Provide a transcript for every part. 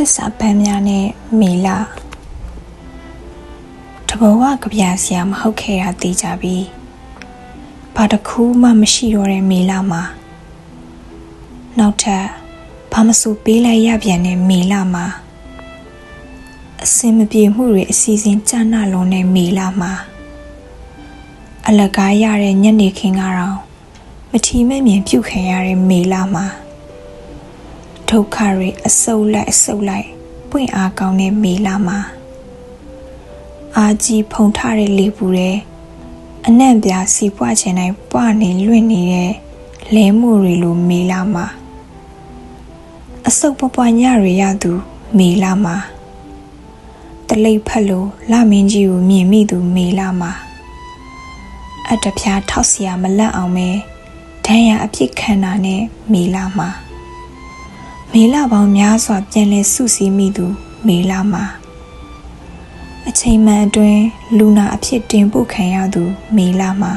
တစ္ဆာပန်းများနဲ့မေလာတဘဝကဗျာဆရာမဟုတ်ခဲ့တာသိကြပြီဘာတစ်ခုမှမရှိတော့တဲ့မေလာမှာနောက်ထပ်ဘာမဆိုပေးလိုက်ရပြန်တဲ့မေလာမှာအစင်မပြေမှုတွေအစီအစဉ်ကြာနာလုံးတဲ့မေလာမှာအလကားရတဲ့ညနေခင်းကတော့မထီမဲ့မြင်ပြုတ်ခံရတဲ့မေလာမှာ ဒုက္ခတွေအဆုပ်လိုက်အဆုပ်လိုက်ပွင့်အားကောင်းတဲ့မေလာမှာအာကြီးဖုံထတဲ့လေပူတဲ့အနံ့ပြားစီပွားချင်တိုင်းပွားနေလွင့်နေတဲ့လဲမှုတွေလိုမေလာမှာအဆုပ်ပပွားညတွေရသူမေလာမှာတလိပ်ဖက်လို့လမင်းကြီးကိုမြင်မိသူမေလာမှာအတပြားထောက်เสียမလန့်အောင်ပဲဒဏ်ရာအပြစ်ခံတာနဲ့မေလာမှာ မေလာပေါင်းများစွာပြန်လဲစုစည်းမိသူ မေလာမှာအချိန်မှန်အတွင်းလူနာအဖြစ်တင်ပို့ခံရသူ မေလာမှာ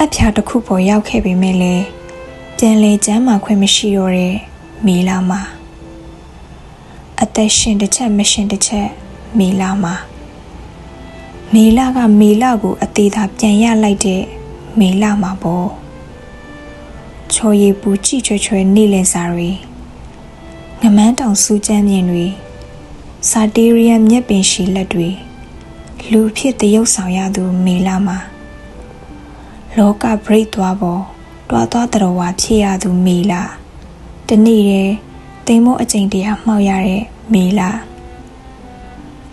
အဖျားတစ်ခုပေါ်ရောက်ခဲ့ပေမဲ့လည်းပြန်လဲကျမ်းမာခွင့်မရှိတော့တဲ့မေလာမှာအသက်ရှင်တစ်ချက်မရှင်တစ်ချက်မေလာမှာမေလာကမေလာကိုအသေးသာပြန်ရလိုက်တဲ့မေလာမှာပေါ့ချော်ရည်ပူကြည့်ချွဲချွဲနေလင်စာတွေ ငမန်းတောင်စူးကျမ်းမြင်တွေစာတေရီယမ်မျက်ပင်ရှိလက်တွေလူဖြစ်တရုပ်ဆောင်ရသူမေလာမှာလောကဘရိတ်သွားပေါ်တွားသွားတော်ဝါဖြစ်ရသူမေလာတနေ့တည်းတိမ်မို့အကျင့်တရားမှောက်ရတဲ့မေလာ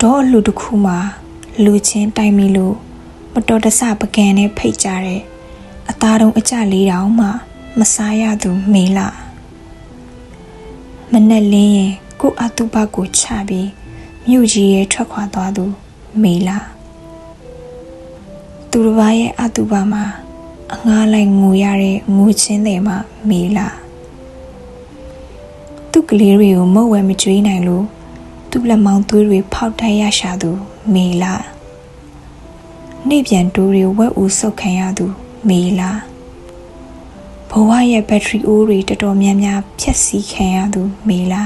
တော့အလူတစ်ခုမှာလူချင်းတိုင်မီလို့မတော်တဆပကံနဲ့ဖိတ်ကြတဲ့အသားတုံးအကြလေးတောင်မှမစားရသူမေလာ မနဲ့လင်းရင်ကိုအတုပကိုချပြီးမြို့ကြီးရဲ့ထွက်ခွာသွားသူမေလာသူတစ်ပါးရဲ့အတုပမှာအငားလိုက်ငိုရတဲ့ငိုချင်းတွေမှာမေလာသူ့ကလေးတွေကိုမုတ်ဝဲမကြွေးနိုင်လို့သူ့လက်မောင်းသွေးတွေဖောက်တိုက်ရရှာသူမေလာနေပြန်တိုးတွေဝက်ဦးဆုတ်ခံရသူမေလာ ဘဝရဲ့ဘက်ထရီအိုးတွေတော်တော်များများဖြက်စီးခံရသူမေလာ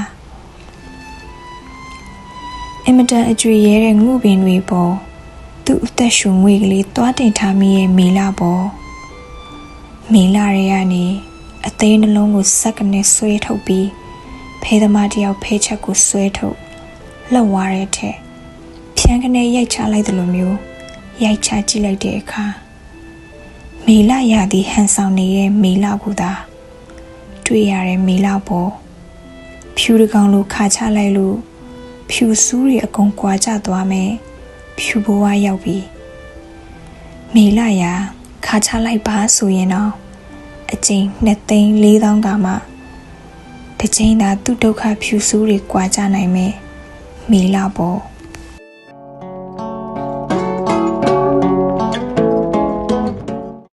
အင်မတန်အကျွေရဲတဲ့ငုပင်တွေပေါ်သူ့အသက်ရှူငွေကလေးသွားတင်ထားမိရဲ့မေလာပေါ်မေလာတွေကနေအသေးနှလုံးကိုစက်ကနေဆွဲထုတ်ပြီးဖဲသမားတယောက်ဖဲချက်ကိုဆွဲထုတ်လှုပ်သွားတဲ့ထက်ဖြန်းကနေရိုက်ချလိုက်တယ်လို့မျိုးရိုက်ချကြည့်လိုက်တဲ့အခါ မေလရာသီဟန်ဆောင်နေတဲ့မေလကူသာတွေ့ရတဲ့မေလပေါ်ဖြူတကောင်လိုခါချလိုက်လို့ဖြူစူးတွေအကုန်ကွာကျသွားမယ်ဖြူဘဝရောက်ပြီမေလရာခါချလိုက်ပါဆိုရင်တော့အကျိန်နှစ်သိန်း၄000ကမှတစ်ချိန်သာသူ့ဒုက္ခဖြူစူးတွေကွာကြနိုင်မယ်မေလပေါ်